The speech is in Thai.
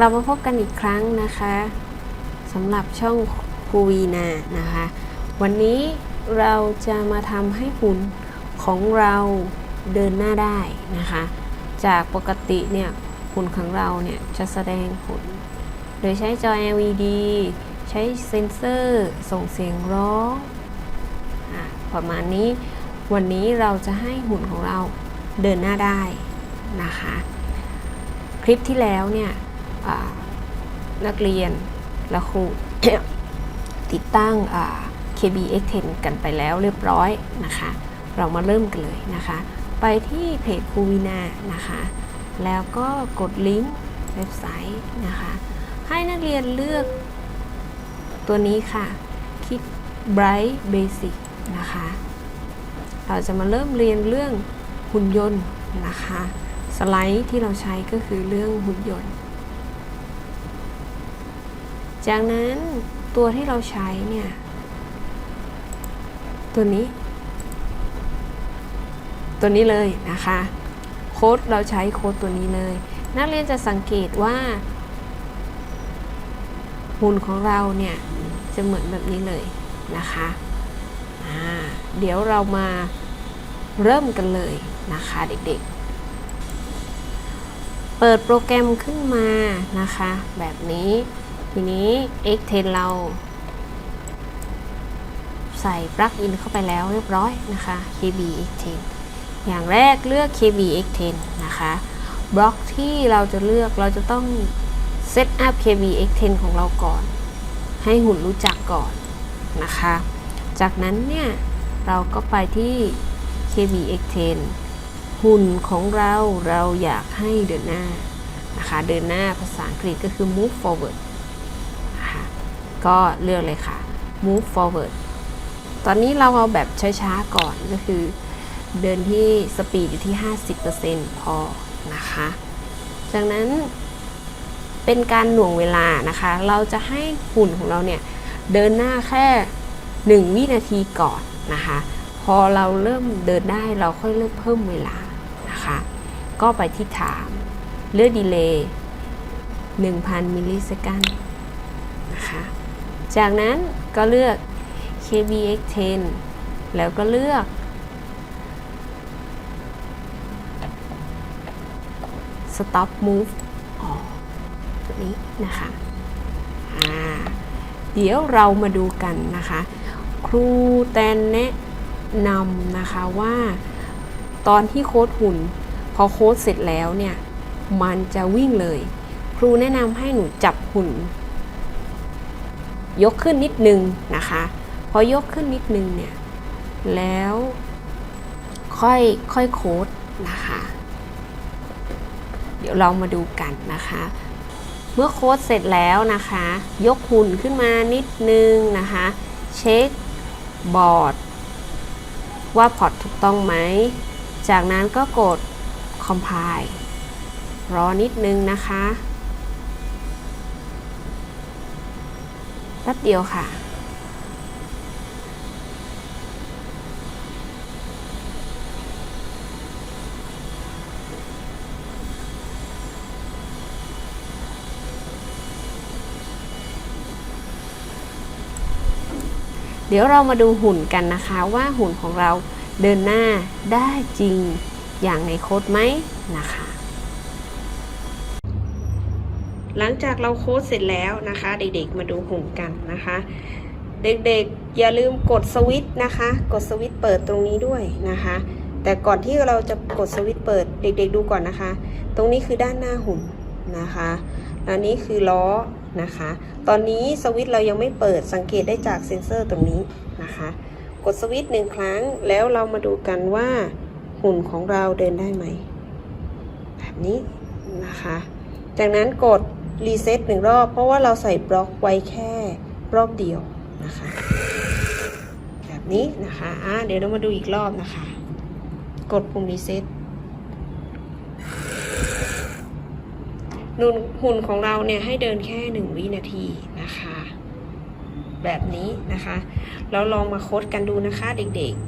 กลับมาพบกันอีกครั้งนะคะสำหรับช่องครูวีนานะคะ วันนี้เราจะมาทำให้หุ่นของเราเดินหน้าได้นะคะ จากปกติเนี่ยหุ่นของเราเนี่ยจะแสดงผลโดยใช้จอ LED ใช้เซ็นเซอร์ส่งเสียงร้องอประมาณนี้วันนี้เราจะให้หุ่นของเราเดินหน้าได้นะคะ คลิปที่แล้วเนี่ย นักเรียนและครู ติดตั้ง KBX10 กันไปแล้วเรียบร้อยนะคะ เรามาเริ่มกันเลยนะคะ ไปที่เพจครูวินานะคะ แล้วก็กดลิงก์เว็บไซต์นะคะ ให้นักเรียนเลือกตัวนี้ค่ะ Kit Bright Basic นะคะ เราจะมาเริ่มเรียนเรื่องหุ่นยนต์นะคะ สไลด์ที่เราใช้ก็คือเรื่องหุ่นยนต์ จากนั้นตัวที่เราใช้เนี่ย ตัวนี้ ตัวนี้เลยนะคะ โค้ดเราใช้โค้ดตัวนี้เลย นักเรียนจะสังเกตว่า หุ่นของเราเนี่ย จะเหมือนแบบนี้เลยนะคะเดี๋ยวเรามาเริ่มกันเลยนะคะเด็กๆ เปิดโปรแกรมขึ้นมานะคะ แบบนี้ ทีนี้ X10 เรา ใส่ปลั๊กอินเข้าไปแล้วเรียบร้อยนะคะ KB X10 อย่างแรกเลือก KB X10 นะคะบล็อกที่เราจะเลือกเราจะต้องเซตอัพ KB X10 ของเราก่อน ให้หุ่นรู้จักก่อนนะคะ จากนั้นเนี่ย เราก็ไปที่ KB X10 หุ่นของเราเราอยากให้เดินหน้านะคะ เดินหน้าภาษาอังกฤษก็คือ move forward ก็เลือกเลยค่ะ move forward ตอนนี้เราเอาแบบช้าๆก่อนก็คือ เดินที่สปีดอยู่ที่ 50%พอนะคะ จากนั้นเป็นการหน่วงเวลานะคะ เราจะให้หุ่นของเราเนี่ยเดินหน้าแค่ 1 วินาทีก่อนนะคะ พอเราเริ่มเดินได้เราค่อยเริ่มเพิ่มเวลานะคะ ก็ไปที่ถาม เลือกดีเลย์1,000 มิลลิเซกันนะคะ จากนั้นก็เลือก KBX10 แล้วก็เลือก stop move ออตัวนี้นะคะเดี๋ยวเรามาดูกันนะคะ ครูแตนแนะนำนะคะว่า ตอนที่โค้ดหุ่น พอโค้ดเสร็จแล้วเนี่ย มันจะวิ่งเลย ครูแนะนำให้หนูจับหุ่น ยกขึ้นนิดนึงนะคะ พอยกขึ้นนิดนึงเนี่ย แล้วค่อยค่อยโค้ดนะคะ เดี๋ยวเรามาดูกันนะคะ เมื่อโค้ดเสร็จแล้วนะคะ ยกหุ่นขึ้นมานิดนึงนะคะ เช็คบอร์ดว่าพอร์ตถูกต้องไหม จากนั้นก็กด compile รอนิดนึงนะคะ ป๊บเดียวค่ะ เดี๋ยวเรามาดูหุ่นกันนะคะว่าหุ่นของเราเดินหน้าได้จริงอย่างในโค้ดไหมนะคะ หลังจากเราโค้ดเสร็จแล้วนะคะ เด็กๆมาดูหุ่นกันนะคะ เด็กๆอย่าลืมกดสวิตช์นะคะ กดสวิตช์เปิดตรงนี้ด้วยนะคะ แต่ก่อนที่เราจะกดสวิตช์เปิดเด็กๆดูก่อนนะคะ ตรงนี้คือด้านหน้าหุ่นนะคะอันนี้คือล้อนะคะ ตอนนี้สวิตช์เรายังไม่เปิดสังเกตได้จากเซ็นเซอร์ตรงนี้นะคะ กดสวิตช์หนึ่งครั้งแล้วเรามาดูกันว่าหุ่นของเราเดินได้ไหม แบบนี้นะคะ จากนั้นกด รีเซ็ตหนึ่งรอบ เพราะว่าเราใส่บล็อกไว้แค่รอบเดียวนะคะ แบบนี้นะคะอะเดี๋ยวเรามาดูอีกรอบนะคะ กดปุ่มรีเซ็ตนุ่นหุ่นของเราเนี่ยให้เดินแค่หนึ่งวินาทีนะคะ แบบนี้นะคะเราลองมาโค้ดกันดูนะคะเด็กๆ